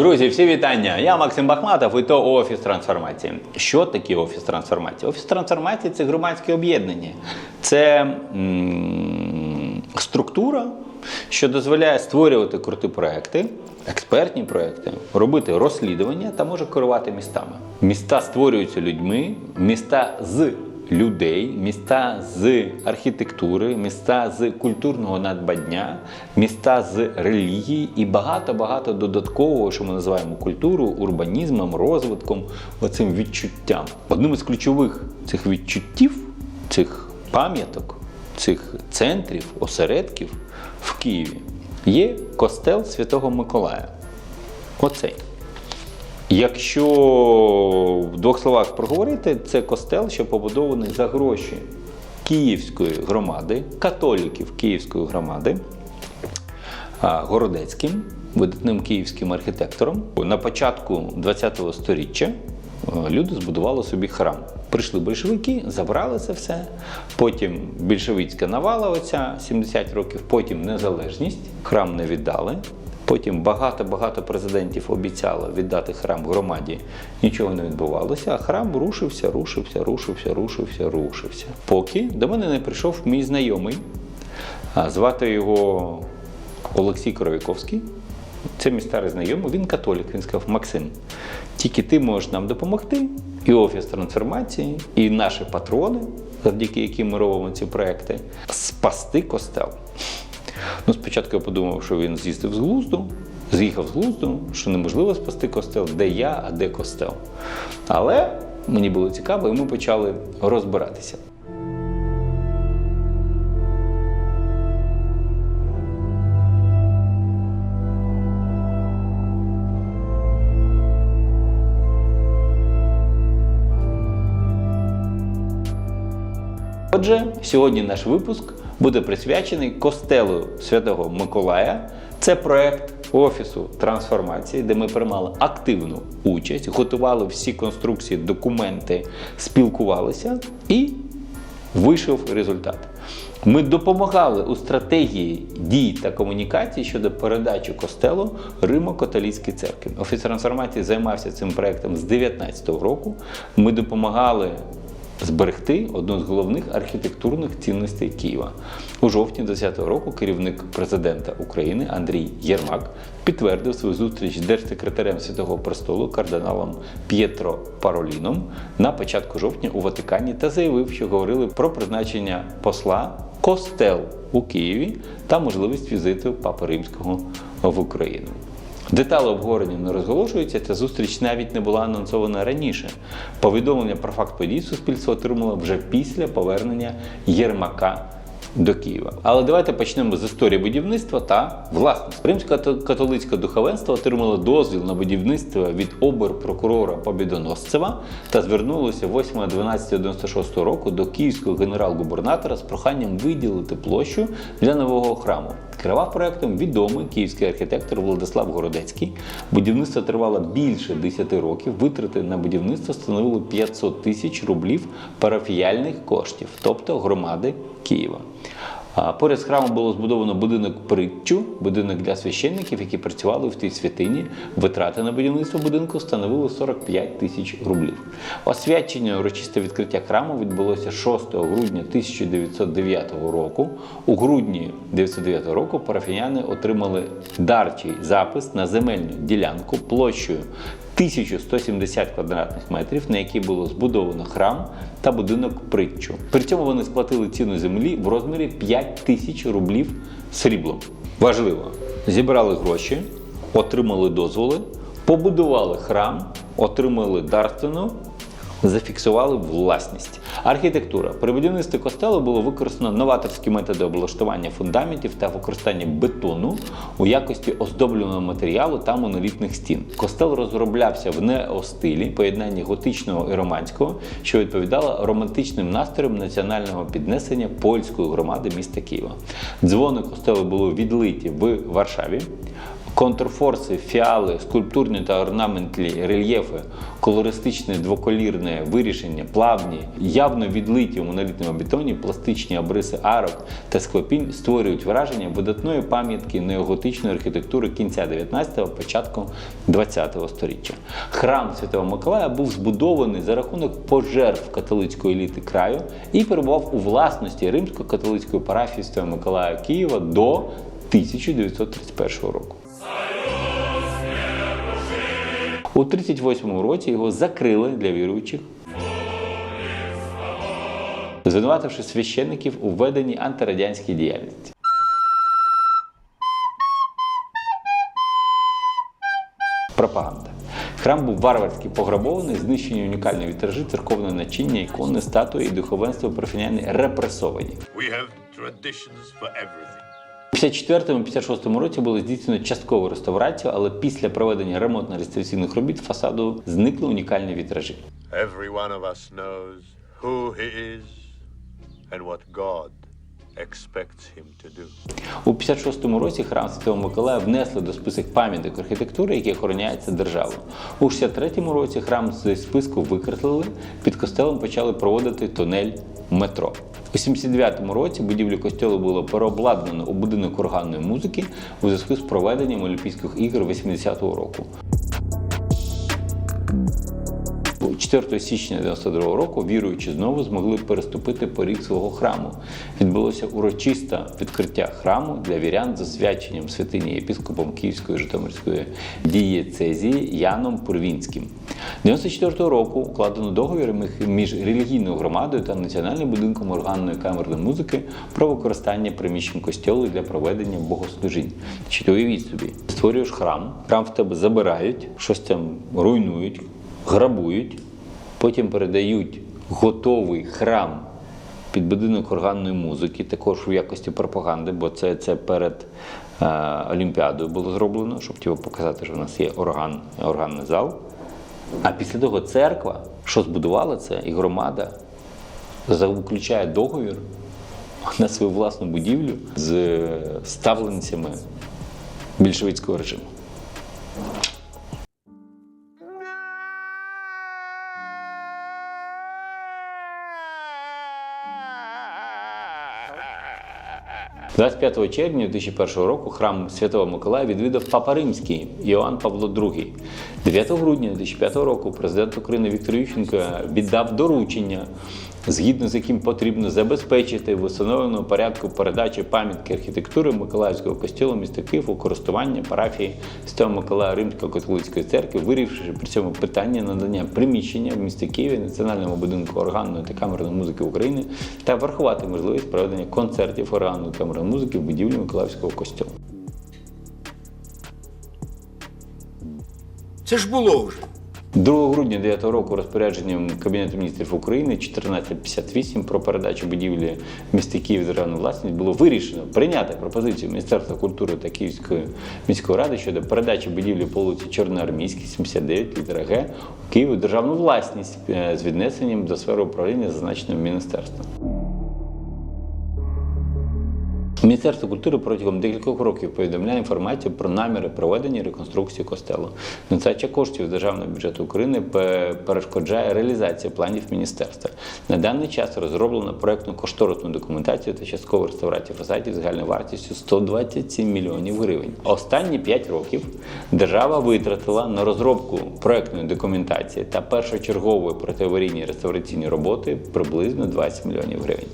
Друзі, всі вітання! Я Максим Бахматов і то офіс трансформації. Що таке офіс трансформації? Офіс трансформації це громадське об'єднання. Це м, структура, що дозволяє створювати круті проекти, експертні проекти, робити розслідування та може керувати містами. Міста створюються людьми, міста з людей, міста з архітектури, міста з культурного надбання, міста з релігії і багато-багато додаткового, що ми називаємо культуру, урбанізмом, розвитком, оцим відчуттям. Одним із ключових цих відчуттів, цих пам'яток, цих центрів, осередків в Києві є костел Святого Миколая. Оцей. Якщо в двох словах проговорити, це костел, що побудований за гроші Київської громади, католіків Київської громади, Городецьким, видатним київським архітектором. На початку ХХ століття люди збудували собі храм. Прийшли большевики, забрали це все. Потім більшовицька навала, оця 70 років, потім незалежність, храм не віддали. Потім багато-багато президентів обіцяли віддати храм громаді. Нічого не відбувалося, а храм рушився, рушився, рушився, рушився, рушився. Поки до мене не прийшов мій знайомий, звати його Олексій Коровіковський. Це мій старий знайомий, він католік. Він сказав: Максим, тільки ти можеш нам допомогти, і офіс трансформації, і наші патрони, завдяки яким ми робимо ці проекти, спасти костел. Ну, спочатку я подумав, що він з'їздив з глузду, з'їхав з глузду, що неможливо спасти костел, де я, а де костел. Але мені було цікаво, і ми почали розбиратися. Отже, сьогодні наш випуск буде присвячений костелу Святого Миколая. Це проект офісу трансформації, де ми приймали активну участь, готували всі конструкції, документи, спілкувалися і вийшов результат. Ми допомагали у стратегії дій та комунікацій щодо передачі костелу Римо-католицькій церкві. Офіс трансформації займався цим проектом з 2019 року. Ми допомагали зберегти одну з головних архітектурних цінностей Києва. У жовтні 2010 року керівник президента України Андрій Єрмак підтвердив свою зустріч з держсекретарем Святого Престолу кардиналом П'єтро Пароліном на початку жовтня у Ватикані та заявив, що говорили про призначення посла костел у Києві та можливість візиту Папи Римського в Україну. Деталі обговорення не розголошуються. Ця зустріч навіть не була анонсована раніше. Повідомлення про факт подій суспільство отримало вже після повернення Єрмака до Києва. Але давайте почнемо з історії будівництва та власності. Римсько-католицьке духовенство отримало дозвіл на будівництво від обер-прокурора Побідоносцева та звернулося 8.12.96 року до київського генерал-губернатора з проханням виділити площу для нового храму. Керував проектом відомий київський архітектор Владислав Городецький. Будівництво тривало більше 10 років. Витрати на будівництво становили 500 тисяч рублів парафіяльних коштів, тобто громади Києва. Поряд з храмом було збудовано будинок притчу, будинок для священників, які працювали в тій святині. Витрати на будівництво будинку становили 45 тисяч рублів. Освячення урочисте відкриття храму відбулося 6 грудня 1909 року. У грудні 1909 року парафіяни отримали дарчий запис на земельну ділянку площею 1170 квадратних метрів, на якій було збудовано храм та будинок притчу. При цьому вони сплатили ціну землі в розмірі 5 тисяч рублів сріблом. Важливо, зібрали гроші, отримали дозволи, побудували храм, отримали дарственну, зафіксували власність. Архітектура. При будівництві костелу було використано новаторські методи облаштування фундаментів та використання бетону у якості оздоблюваного матеріалу та монолітних стін. Костел розроблявся в неостилі, поєднанні готичного і романського, що відповідало романтичним настроям національного піднесення польської громади міста Києва. Дзвони костелу були відлиті в Варшаві. Контрфорси, фіали, скульптурні та орнаментні рельєфи, колористичне двоколірне вирішення, плавні, явно відлиті у монолітному бетоні, пластичні обриси арок та склепінь створюють враження видатної пам'ятки неоготичної архітектури кінця 19-го, початку 20-го століття. Храм Святого Миколая був збудований за рахунок пожертв католицької еліти краю і перебував у власності римсько-католицької парафії Святого Миколая Києва до 1931 року. У 38-му році його закрили для віруючих, звинувативши священників у веденні антирадянській діяльності. Пропаганда. Храм був варварськи пограбований, знищені унікальні вітражі, церковне начиння, ікони, статуї і духовенство парафіяни репресовані. We have traditions for everything. У 54-56 році було здійснено часткову реставрацію, але після проведення ремонтно-реставраційних робіт фасаду зникли унікальні вітражі. Every one of us knows who he is and what God expects. У 56-му році храм Святого Миколая внесли до список пам'яток архітектури, які охороняються державою. У 63-му році храм з списку викреслили, під костелом почали проводити тунель метро. У 79-му році будівлю костелу було переобладнано у будинок органної музики у зв'язку з проведенням Олімпійських ігор 80-го року. 4 січня 92 року віруючі знову змогли переступити поріг свого храму. Відбулося урочисте відкриття храму для вірян за свяченням святині єпіскопом Київської Житомирської дієцезії Яном Пурвінським. 94 року укладено договір між релігійною громадою та національним будинком органної камерної музики про використання приміщень костьолу для проведення богослужінь. Чи ти уявіть собі, створюєш храм, храм в тебе забирають, щось там руйнують, грабують, потім передають готовий храм під будинок органної музики, також у якості пропаганди, бо це, це перед е, Олімпіадою було зроблено, щоб типу, показати, що в нас є орган, органний зал. А після того церква, що збудувала це, і громада заключає договір на свою власну будівлю з ставленцями більшовицького режиму. – 25 червня 2001 року храм Святого Миколая відвідав Папа Римський Іоанн Павло II. 9 грудня 2005 року президент України Віктор Ющенко віддав доручення, згідно з яким потрібно забезпечити в установленому порядку передачі пам'ятки архітектури Миколаївського костюлу міста Київ у користування парафії Святого Миколая Римської католицької церкви, вирішивши при цьому питання надання приміщення в місті Києві Національному будинку органної та камерної музики України та врахувати можливість проведення концертів органної камерної музики в будівлі Миколаївського костюлу. Це ж було вже. 2 грудня 2009 року розпорядженням Кабінету міністрів України 1458 про передачу будівлі міста Київ державну власність було вирішено прийняти пропозицію Міністерства культури та Київської міської ради щодо передачі будівлі по вулиці Чорноармійській, 79 літера Г у Києву державну власність е, з віднесенням до сфери управління зазначеним міністерством. Міністерство культури протягом декількох років повідомляє інформацію про наміри проведення реконструкції костелу. Нецача коштів з державного бюджету України перешкоджає реалізації планів міністерства. На даний час розроблено проектну кошторисну документацію та часткову реставрацію фасадів загальною вартістю 127 мільйонів гривень. Останні 5 років держава витратила на розробку проектної документації та першочергової протиаварійні реставраційні роботи приблизно 20 мільйонів гривень.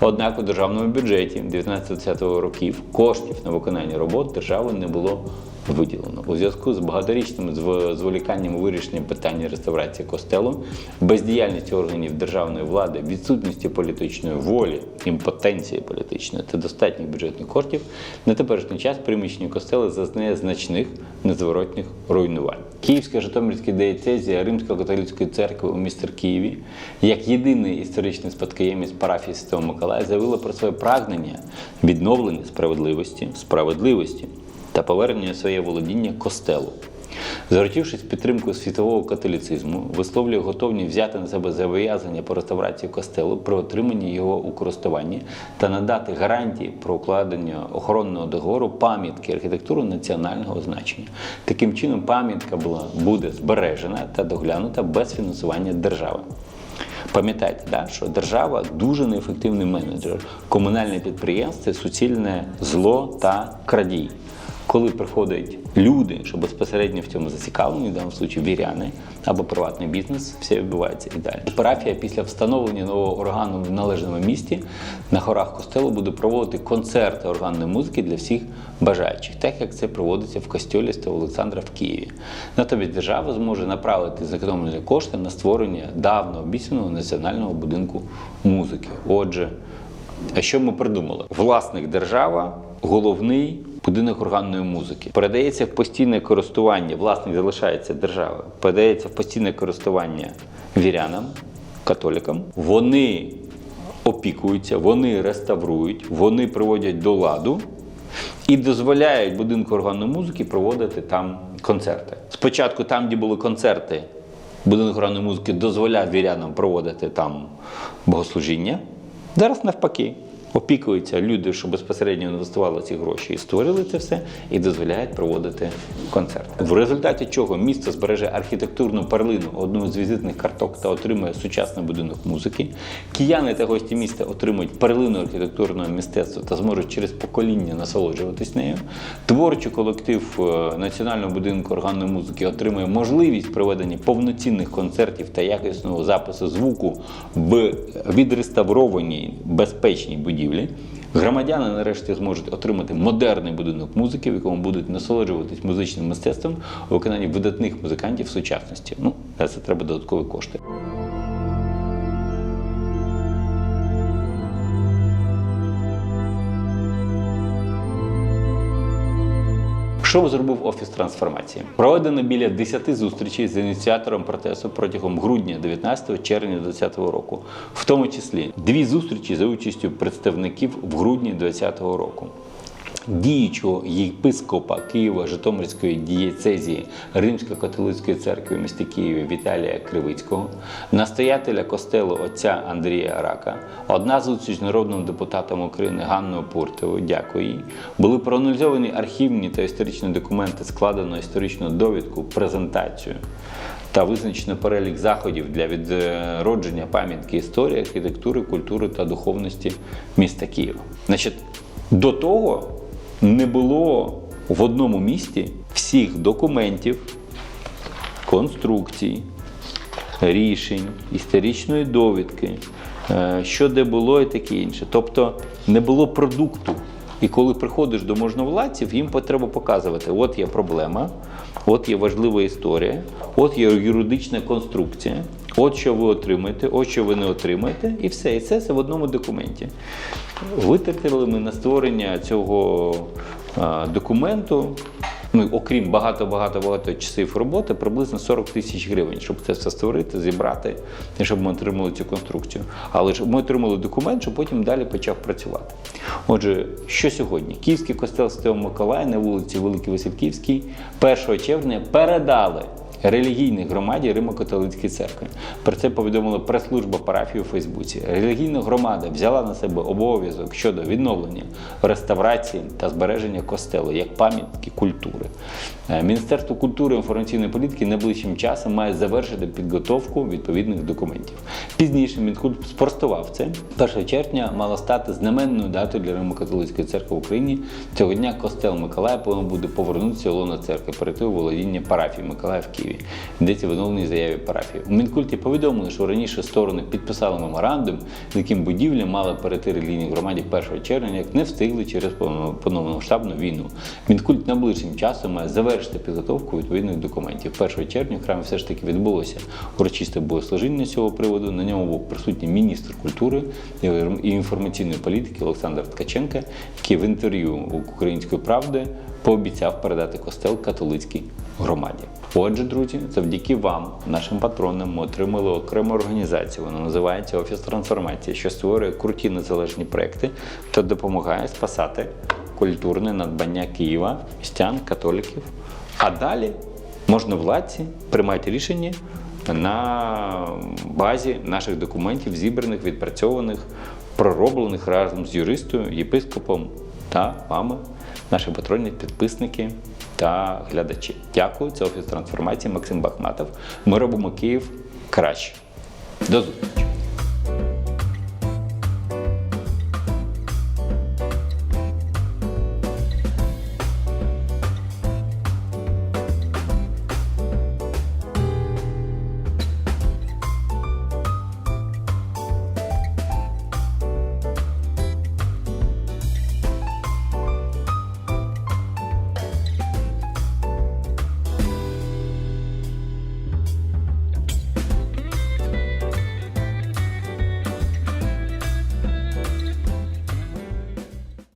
Однак у державному бюджеті 19-20 років коштів на виконання робот держави не було виділено. У зв'язку з багаторічним зволіканням у вирішенні питання реставрації костелу, бездіяльністю органів державної влади, відсутністю політичної волі, імпотенції політичної та достатніх бюджетних коштів, на теперішній час приміщення костелу зазнає значних незворотних руйнувань. Київська Житомирська диєцезія Римсько-католицької церкви у місті Києві, як єдиний історичний спадкоємець парафії Святого Миколая, заявила про своє прагнення відновлення справедливості, справедливості та повернення своє володіння костелу. Заручившись підтримкою світового католіцизму, висловлює готовність взяти на себе зобов'язання по реставрації костелу при отриманні його у користуванні та надати гарантії про укладення охоронного договору пам'ятки архітектури національного значення. Таким чином, пам'ятка була буде збережена та доглянута без фінансування держави. Пам'ятайте, да, що держава дуже неефективний менеджер. Комунальне підприємство суцільне зло та крадій. Коли приходять люди, що безпосередньо в цьому зацікавлені, в даному випадку віряни або приватний бізнес, все відбувається і далі. Парафія після встановлення нового органу в належному місті на хорах костелу буде проводити концерти органної музики для всіх бажаючих, так як це проводиться в костьолі Святого Олександра в Києві. Натомість держава зможе направити зекономлені кошти на створення давно обіцяного національного будинку музики. Отже, що ми придумали? Власник держава, головний будинок органної музики. Передається в постійне користування, власник залишається держава, передається в постійне користування вірянам, католикам. Вони опікуються, вони реставрують, вони приводять до ладу і дозволяють будинку органної музики проводити там концерти. Спочатку, там, де були концерти, будинок органної музики дозволяв вірянам проводити там богослужіння. Зараз навпаки. Опікуються люди, що безпосередньо інвестували ці гроші і створили це все, і дозволяють проводити концерти. В результаті чого місто збереже архітектурну перлину, одну з візитних карток та отримує сучасний будинок музики. Кияни та гості міста отримують перлину архітектурного мистецтва та зможуть через покоління насолоджуватись нею. Творчий колектив е, Національного будинку органної музики отримує можливість проведення повноцінних концертів та якісного запису звуку в відреставрованій безпечній будівлі. Громадяни нарешті зможуть отримати модерний будинок музики, в якому будуть насолоджуватись музичним мистецтвом у виконанні видатних музикантів сучасності. Ну, це треба додаткові кошти. Що зробив офіс трансформації? Проведено біля 10 зустрічей з ініціатором протесту протягом грудня 19 червня 2020 року, в тому числі дві зустрічі за участю представників в грудні 2020 року. Діючого єпископа Києва Житомирської дієцезії Римсько-католицької церкви в місті Києві Віталія Кривицького, настоятеля костелу отця Андрія Рака, одна з народним депутатом України Ганною Пуртовою, дякую їй, були проаналізовані архівні та історичні документи, складено історичну довідку, презентацію та визначено перелік заходів для відродження пам'ятки історії, архітектури, культури та духовності міста Києва. Значить, до того не було в одному місті всіх документів, конструкцій, рішень, історичної довідки, е, що де було і таке інше. Тобто не було продукту. І коли приходиш до можновладців, їм треба показувати: от є проблема, от є важлива історія, от є юридична конструкція, от що ви отримаєте, от що ви не отримаєте, і все. І це все в одному документі. Витратили ми на створення цього а, документу. Ну, окрім багато-багато-багато часів роботи, приблизно 40 тисяч гривень, щоб це все створити, зібрати, і щоб ми отримали цю конструкцію. Але ж ми отримали документ, що потім далі почав працювати. Отже, що сьогодні? Київський костел Святого Миколая на вулиці Великій Васильківській 1 червня передали релігійній громаді Римо-католицької церкви. Про це повідомила прес-служба парафії у Фейсбуці. Релігійна громада взяла на себе обов'язок щодо відновлення, реставрації та збереження костелу як пам'ятки культури. Е, Міністерство культури і інформаційної політики найближчим часом має завершити підготовку відповідних документів. Пізніше Мінкульт спростував це. 1 червня мало стати знаменною датою для Римо-католицької церкви в Україні. Цього дня костел Миколая повинен буде повернутися у лоно церкви, перейти у володіння парафії Миколая в Києві. Йдеться в оновленій заяві парафії. У Мінкульті повідомили, що раніше сторони підписали меморандум, з яким будівля мала перейти релігійній громаді 1 червня, як не встигли через повномасштабну війну. Мінкульт найближчим часом має завершити підготовку відповідних документів. 1 червня в храмі все ж таки відбулося урочисте богослужіння з цього приводу. На ньому був присутній міністр культури і інформаційної політики Олександр Ткаченко, який в інтерв'ю Української правди пообіцяв передати костел католицькій громаді. Отже, друзі, завдяки вам, нашим патронам, ми отримали окрему організацію. Вона називається Офіс трансформації, що створює круті незалежні проекти та допомагає спасати культурне надбання Києва, містян, католиків. А далі можновладці приймають рішення на базі наших документів, зібраних, відпрацьованих, пророблених разом з юристом, єпископом та вами, наші патронні підписники та глядачі. Дякую. Це офіс трансформації Максим Бахматов. Ми робимо Київ краще. До зустрічі!